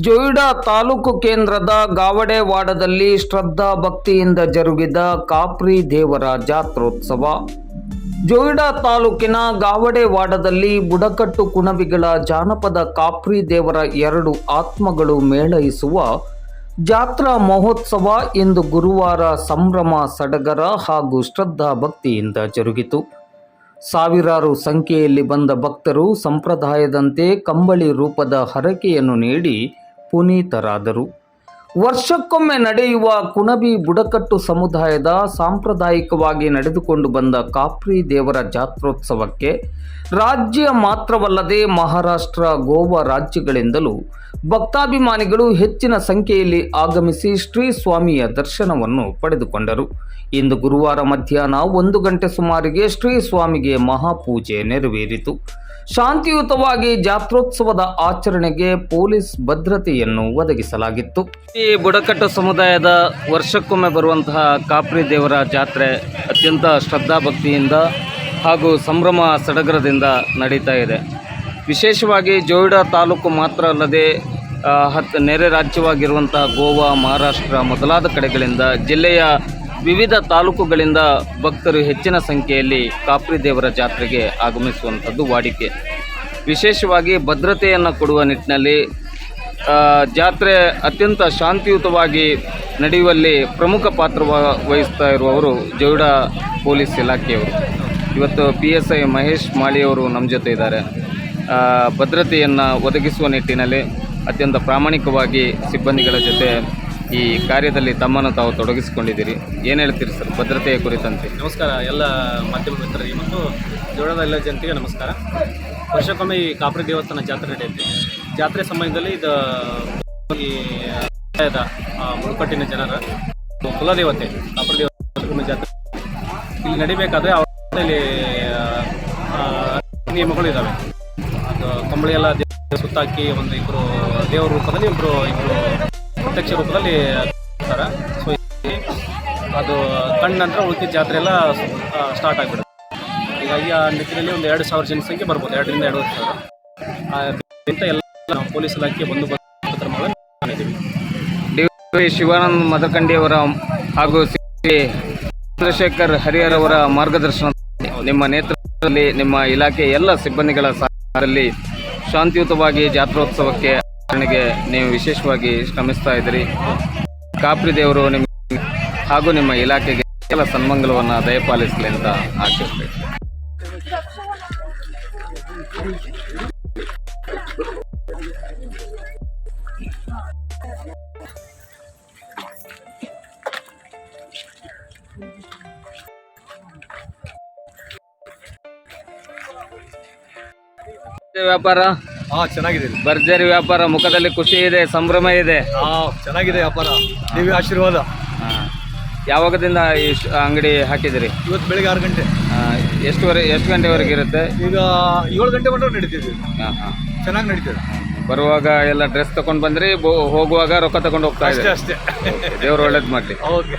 ಜೊಯ್ಡಾ ತಾಲೂಕು ಕೇಂದ್ರದ ಗಾವಡೆವಾಡದಲ್ಲಿ ಶ್ರದ್ಧಾ ಭಕ್ತಿಯಿಂದ ಜರುಗಿದ ಕಾಪ್ರಿ ದೇವರ ಜಾತ್ರೋತ್ಸವ ಜೊಯ್ಡಾ ತಾಲೂಕಿನ ಗಾವಡೆವಾಡದಲ್ಲಿ ಬುಡಕಟ್ಟು ಕುಣವಿಗಳ ಜಾನಪದ ಕಾಪ್ರಿ ದೇವರ ಎರಡು ಆತ್ಮಗಳು ಮೇಳೈಸುವ ಜಾತ್ರಾ ಮಹೋತ್ಸವ ಇಂದು ಗುರುವಾರ ಸಂಭ್ರಮ ಸಡಗರ ಹಾಗೂ ಶ್ರದ್ಧಾ ಭಕ್ತಿಯಿಂದ ಜರುಗಿತು. ಸಾವಿರಾರು ಸಂಖ್ಯೆಯಲ್ಲಿ ಬಂದ ಭಕ್ತರು ಸಂಪ್ರದಾಯದಂತೆ ಕಂಬಳಿ ರೂಪದ ಹರಕೆಯನ್ನು ನೀಡಿ ಪುನೀತರಾದರು. ವರ್ಷಕ್ಕೊಮ್ಮೆ ನಡೆಯುವ ಕುಣಬಿ ಬುಡಕಟ್ಟು ಸಮುದಾಯದ ಸಾಂಪ್ರದಾಯಿಕವಾಗಿ ನಡೆದುಕೊಂಡು ಬಂದ ಕಾಪ್ರಿ ದೇವರ ಜಾತ್ರೋತ್ಸವಕ್ಕೆ ರಾಜ್ಯ ಮಾತ್ರವಲ್ಲದೆ ಮಹಾರಾಷ್ಟ್ರ, ಗೋವಾ ರಾಜ್ಯಗಳಿಂದಲೂ ಭಕ್ತಾಭಿಮಾನಿಗಳು ಹೆಚ್ಚಿನ ಸಂಖ್ಯೆಯಲ್ಲಿ ಆಗಮಿಸಿ ಶ್ರೀ ಸ್ವಾಮಿಯ ದರ್ಶನವನ್ನು ಪಡೆದುಕೊಂಡರು. ಇಂದು ಗುರುವಾರ ಮಧ್ಯಾಹ್ನ ಒಂದು ಗಂಟೆ ಸುಮಾರಿಗೆ ಶ್ರೀ ಸ್ವಾಮಿಗೆ ಮಹಾಪೂಜೆ ನೆರವೇರಿತು. ಶಾಂತಿಯುತವಾಗಿ ಜಾತ್ರೋತ್ಸವದ ಆಚರಣೆಗೆ ಪೊಲೀಸ್ ಭದ್ರತೆಯನ್ನು ಒದಗಿಸಲಾಗಿತ್ತು. ಈ ಬುಡಕಟ್ಟು ಸಮುದಾಯದ ವರ್ಷಕ್ಕೊಮ್ಮೆ ಬರುವಂತಹ ಕಾಪ್ರಿ ದೇವರ ಜಾತ್ರೆ ಅತ್ಯಂತ ಶ್ರದ್ಧಾಭಕ್ತಿಯಿಂದ ಹಾಗೂ ಸಂಭ್ರಮ ಸಡಗರದಿಂದ ನಡೀತಾ ಇದೆ. ವಿಶೇಷವಾಗಿ ಜೋಯಿಡಾ ತಾಲೂಕು ಮಾತ್ರ ಅಲ್ಲದೆ ಹತ್ತು ನೆರೆ ರಾಜ್ಯವಾಗಿರುವಂತಹ ಗೋವಾ, ಮಹಾರಾಷ್ಟ್ರ ಮೊದಲಾದ ಕಡೆಗಳಿಂದ ಜಿಲ್ಲೆಯ ವಿವಿಧ ತಾಲೂಕುಗಳಿಂದ ಭಕ್ತರು ಹೆಚ್ಚಿನ ಸಂಖ್ಯೆಯಲ್ಲಿ ಕಾಪ್ರಿ ದೇವರ ಜಾತ್ರೆಗೆ ಆಗಮಿಸುವಂಥದ್ದು ವಾಡಿಕೆ. ವಿಶೇಷವಾಗಿ ಭದ್ರತೆಯನ್ನು ಕೊಡುವ ನಿಟ್ಟಿನಲ್ಲಿ ಜಾತ್ರೆ ಅತ್ಯಂತ ಶಾಂತಿಯುತವಾಗಿ ನಡೆಯುವಲ್ಲಿ ಪ್ರಮುಖ ಪಾತ್ರ ವಹಿಸ್ತಾ ಇರುವವರು ಜೌಡ ಪೊಲೀಸ್ ಇಲಾಖೆಯವರು. ಇವತ್ತು ಪಿ ಎಸ್ ಐ ಮಹೇಶ್ ಮಾಳಿಯವರು ನಮ್ಮ ಜೊತೆ ಇದ್ದಾರೆ. ಭದ್ರತೆಯನ್ನು ಒದಗಿಸುವ ನಿಟ್ಟಿನಲ್ಲಿ ಅತ್ಯಂತ ಪ್ರಾಮಾಣಿಕವಾಗಿ ಸಿಬ್ಬಂದಿಗಳ ಜೊತೆ ಈ ಕಾರ್ಯದಲ್ಲಿ ತಮ್ಮನ್ನು ತಾವು ತೊಡಗಿಸಿಕೊಂಡಿದ್ದೀರಿ. ಏನು ಹೇಳ್ತೀರಿ ಸರ್ ಭದ್ರತೆಯ ಕುರಿತಂತೆ? ನಮಸ್ಕಾರ, ಎಲ್ಲ ಮಾಧ್ಯಮ ಮಿತ್ರರಿಗೆ ಮತ್ತು ಜೋಳದ ಎಲ್ಲ ಜನತೆಗೆ ನಮಸ್ಕಾರ. ವರ್ಷಕ್ಕೊಮ್ಮೆ ಈ ಕಾಪ್ರಿ ದೇವಸ್ಥಾನ ಜಾತ್ರೆ ನಡೆಯುತ್ತೆ. ಜಾತ್ರೆ ಸಮಯದಲ್ಲಿ ಇದು ಬುಡಕಟ್ಟಿನ ಜನರ ಕುಲದೇವತೆ ಕಾಪುರ ಜಾತ್ರೆ. ಇಲ್ಲಿ ನಡಿಬೇಕಾದ್ರೆ ಅವರಲ್ಲಿ ನಿಯಮಗಳು ಇದ್ದಾವೆ ಅದು ಕಂಬಳಿ ಎಲ್ಲ ಸುತ್ತಾಕಿ ಒಂದು ಇಬ್ಬರು ದೇವರ ರೂಪದಲ್ಲಿ ಇಬ್ಬರು ಇಬ್ಬರು ಪ್ರತ್ಯಕ್ಷ ರೂಪದಲ್ಲಿ ಸೊ ಅದು ಕಣ್ಣ ನಂತರ ಉಳಿದ ಜಾತ್ರೆ ಎಲ್ಲ ಸ್ಟಾರ್ಟ್ ಆಗಿಬಿಡುತ್ತೆ. ಹೀಗಾಗಿ ಆ ನಿಟ್ಟಿನಲ್ಲಿ ಒಂದು ಎರಡು ಸಾವಿರ ಜನಸಂಖ್ಯೆ ಬರ್ಬೋದು, ಎರಡರಿಂದ ಎರಡು ಸಾವಿರ. ಎಲ್ಲ ಪೊಲೀಸ್ ಇಲಾಖೆ ಬಂದು ಕ್ರಮಗಳನ್ನು ಮದಕಂಡಿಯವರ ಹಾಗೂ ಚಂದ್ರಶೇಖರ್ ಹರಿಹರ್ ಅವರ ಮಾರ್ಗದರ್ಶನ ನಿಮ್ಮ ನೇತೃತ್ವದಲ್ಲಿ ನಿಮ್ಮ ಇಲಾಖೆ ಎಲ್ಲ ಸಿಬ್ಬಂದಿಗಳ ಸಹಕಾರದಲ್ಲಿ ಶಾಂತಿಯುತವಾಗಿ ಜಾತ್ರೋತ್ಸವಕ್ಕೆ ಆಚರಣೆಗೆ ನೀವು ವಿಶೇಷವಾಗಿ ಶ್ರಮಿಸ್ತಾ ಇದ್ದೀರಿ. ಕಾಪ್ರಿ ದೇವರು ನಿಮ್ಮ ಹಾಗೂ ನಿಮ್ಮ ಇಲಾಖೆಗೆ ಎಲ್ಲ ಸನ್ಮಂಗಲವನ್ನು ದಯಪಾಲಿಸಲಿ ಅಂತ ಆಶಿಸ್ತೇವೆ ವ್ಯಾಪಾರ? ಹಾಂ ಚೆನ್ನಾಗಿದೆ ಭರ್ಜರಿ ವ್ಯಾಪಾರ ಮುಖದಲ್ಲಿ ಖುಷಿ ಇದೆ ಸಂಭ್ರಮ ಇದೆ. ಹಾಂ ಚೆನ್ನಾಗಿದೆ ವ್ಯಾಪಾರ. ದೇವಿ ಆಶೀರ್ವಾದ. ಹಾ. ಯಾವಾಗದಿಂದ ಈ ಶ- ಅಂಗಡಿ ಹಾಕಿದಿರಿ ಇವತ್ತು ಬೆಳಿಗ್ಗೆ ಆರು ಗಂಟೆ. ಎಷ್ಟುವರೆ ಎಷ್ಟು ಗಂಟೆವರೆಗೆ ಇರುತ್ತೆ? ಈಗ ಏಳು ಗಂಟೆ ಮಟ್ಟ ನಡೀತಿದ್ವಿ ಹಾ, ಹಾ. ಚೆನ್ನಾಗಿ ನಡೀತದೆ. ಬರುವಾಗ ಎಲ್ಲ ಡ್ರೆಸ್ ತಗೊಂಡ್ ಬಂದ್ರಿ ಬೋ- ಹೋಗುವಾಗ ರೊಕ್ಕ ತಗೊಂಡು ಹೋಗ್ತಾ ಅಷ್ಟೇ ಇದೆ ಅಷ್ಟೇ. ದೇವ್ರು ಒಳ್ಳೇದು ಮಾಡಿ ಓಕೆ.